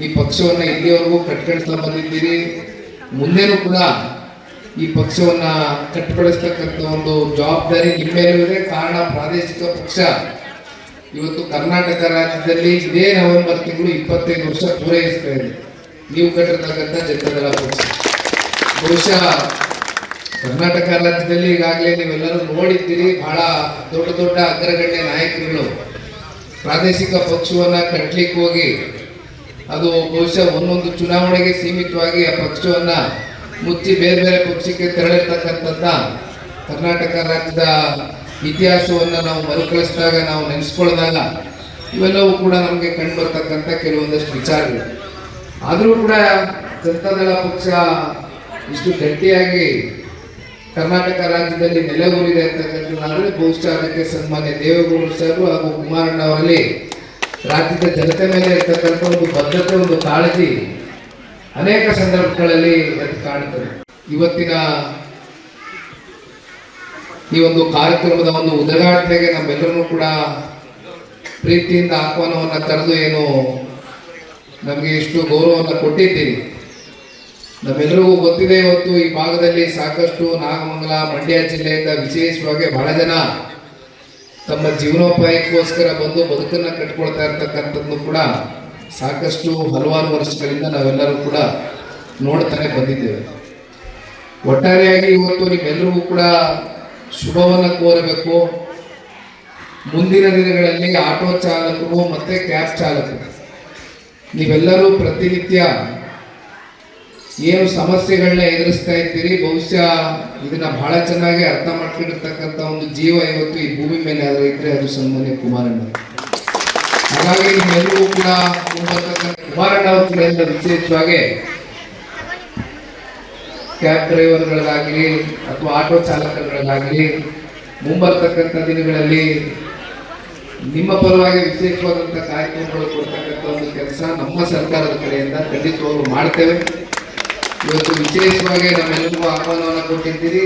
ಈ ಪಕ್ಷವನ್ನ ಇಲ್ಲಿವರೆಗೂ ಕಟ್ಕೊಳ್ತಾ ಬಂದಿದ್ದೀರಿ. ಮುಂದೆನೂ ಕೂಡ ಈ ಪಕ್ಷವನ್ನ ಕಟ್ಟಿಪಡಿಸ್ತಕ್ಕಂಥ ಒಂದು ಜವಾಬ್ದಾರಿ ನಿಮ್ಮ ಇದೆ. ಕಾರಣ ಪ್ರಾದೇಶಿಕ ಪಕ್ಷ. ಇವತ್ತು ಕರ್ನಾಟಕ ರಾಜ್ಯದಲ್ಲಿ ಇದೇ ನವೆಂಬರ್ ತಿಂಗಳು ಇಪ್ಪತ್ತೈದು ವರ್ಷ ಪೂರೈಸ್ತಾ ಇದೆ. ನೀವು ಕಟ್ಟಿರ್ತಕ್ಕಂಥ ಜನತಾದಳ ಪಕ್ಷ. ಬಹುಶಃ ಕರ್ನಾಟಕ ರಾಜ್ಯದಲ್ಲಿ ಈಗಾಗಲೇ ನೀವೆಲ್ಲರೂ ನೋಡಿದ್ದೀರಿ. ಬಹಳ ದೊಡ್ಡ ದೊಡ್ಡ ಅಗ್ರಗಣ್ಯ ನಾಯಕರುಗಳು ಪ್ರಾದೇಶಿಕ ಪಕ್ಷವನ್ನ ಕಟ್ಟಲಿಕ್ಕೆ ಹೋಗಿ ಅದು ಬಹುಶಃ ಒಂದೊಂದು ಚುನಾವಣೆಗೆ ಸೀಮಿತವಾಗಿ ಆ ಪಕ್ಷವನ್ನ ಮುಚ್ಚಿ ಬೇರೆ ಬೇರೆ ಪಕ್ಷಕ್ಕೆ ತೆರಳಿರ್ತಕ್ಕಂಥದ್ದ ಕರ್ನಾಟಕ ರಾಜ್ಯದ ಇತಿಹಾಸವನ್ನ ನಾವು ಮರುಕಳಿಸಿದಾಗ, ನಾವು ನೆನೆಸ್ಕೊಳ್ದಾಗ ಇವೆಲ್ಲವೂ ಕೂಡ ನಮಗೆ ಕಂಡು ಬರ್ತಕ್ಕಂಥ ಕೆಲವೊಂದಷ್ಟು ವಿಚಾರಗಳು. ಆದರೂ ಕೂಡ ಜನತಾದಳ ಪಕ್ಷ ಇಷ್ಟು ಗಟ್ಟಿಯಾಗಿ ಕರ್ನಾಟಕ ರಾಜ್ಯದಲ್ಲಿ ನೆಲೆಗೂರಿದೆ ಅಂತಕ್ಕಂಥದ್ದಾದ್ರೆ ಬಹುಶಃ ಅದಕ್ಕೆ ಸನ್ಮಾನ್ಯ ದೇವೇಗೌಡರು ಸರ್ ಹಾಗೂ ಕುಮಾರಣ್ಣ ಅವರಲ್ಲಿ ರಾಜ್ಯದ ಜನತೆ ಮೇಲೆ ಇರ್ತಕ್ಕಂಥ ಒಂದು ಬದ್ಧತೆ ಒಂದು ಕಾಳಜಿ ಅನೇಕ ಸಂದರ್ಭಗಳಲ್ಲಿ ಎದ್ದು ಕಾಣುತ್ತದೆ ಇವತ್ತಿನ ಈ ಒಂದು ಕಾರ್ಯಕ್ರಮದ ಒಂದು ಉದ್ಘಾಟನೆಗೆ ನಮ್ಮೆಲ್ಲರೂ ಕೂಡ ಪ್ರೀತಿಯಿಂದ ಆಹ್ವಾನವನ್ನು ಕರೆದು ಏನು ನಮಗೆ ಇಷ್ಟು ಗೌರವವನ್ನು ಕೊಟ್ಟಿದ್ದೀರಿ. ನಮ್ಮೆಲ್ಲರಿಗೂ ಗೊತ್ತಿದೆ ಇವತ್ತು ಈ ಭಾಗದಲ್ಲಿ ಸಾಕಷ್ಟು ನಾಗಮಂಗಲ, ಮಂಡ್ಯ ಜಿಲ್ಲೆಯಿಂದ ವಿಶೇಷವಾಗಿ ಬಹಳ ಜನ ತಮ್ಮ ಜೀವನೋಪಾಯಕ್ಕೋಸ್ಕರ ಬಂದು ಬದುಕನ್ನ ಕಟ್ಕೊಳ್ತಾ ಇರ್ತಕ್ಕಂಥದ್ದು ಕೂಡ ಸಾಕಷ್ಟು ಹಲವಾರು ವರ್ಷಗಳಿಂದ ನಾವೆಲ್ಲರೂ ಕೂಡ ನೋಡ್ತಾನೆ ಬಂದಿದ್ದೇವೆ. ಒಟ್ಟಾರೆಯಾಗಿ ಇವತ್ತು ನಿಮ್ಮೆಲ್ಲರಿಗೂ ಕೂಡ ಶುಭವನ್ನು ಕೋರಬೇಕು. ಮುಂದಿನ ದಿನಗಳಲ್ಲಿ ಆಟೋ ಚಾಲಕರು ಮತ್ತೆ ಕ್ಯಾಬ್ ಚಾಲಕರು, ನೀವೆಲ್ಲರೂ ಪ್ರತಿನಿತ್ಯ ಏನು ಸಮಸ್ಯೆಗಳನ್ನ ಎದುರಿಸ್ತಾ ಇದ್ದೀರಿ? ಬಹುಶಃ ಇದನ್ನ ಬಹಳ ಚೆನ್ನಾಗಿ ಅರ್ಥ ಮಾಡ್ಕೊಂಡಿರ್ತಕ್ಕಂಥ ಒಂದು ಜೀವ ಇವತ್ತು ಈ ಭೂಮಿ ಮೇಲೆ ಆದ್ರೆ ಇದ್ರೆ ಅದು ಸನ್ಮಾನ್ಯ ಕುಮಾರಣ್ಣ ಹಾಗಾಗಿ ನಿಮ್ಮೆಲ್ಲರೂ ಕೂಡ ಕುಮಾರಣ್ಣ ಅವರಿಂದ ವಿಶೇಷವಾಗಿ ಕ್ಯಾಬ್ ಡ್ರೈವರ್ಗಳಾಗಲಿ ಅಥವಾ ಆಟೋ ಚಾಲಕರುಗಳಾಗಲಿ ಮುಂಬರ್ತಕ್ಕಂಥ ದಿನಗಳಲ್ಲಿ ನಿಮ್ಮ ಪರವಾಗಿ ವಿಶೇಷವಾದಂಥ ಕಾರ್ಯಕ್ರಮಗಳು ಕೊಡ್ತಕ್ಕಂಥ ಒಂದು ಕೆಲಸ ನಮ್ಮ ಸರ್ಕಾರದ ಕಡೆಯಿಂದ ಖಂಡಿತವಾಗ್ಲೂ ಮಾಡ್ತೇವೆ. ಇವತ್ತು ವಿಶೇಷವಾಗಿ ನಮ್ಮೆಲ್ಲರಿಗೂ ಆಹ್ವಾನವನ್ನು ಕೊಟ್ಟಿದ್ದೀರಿ.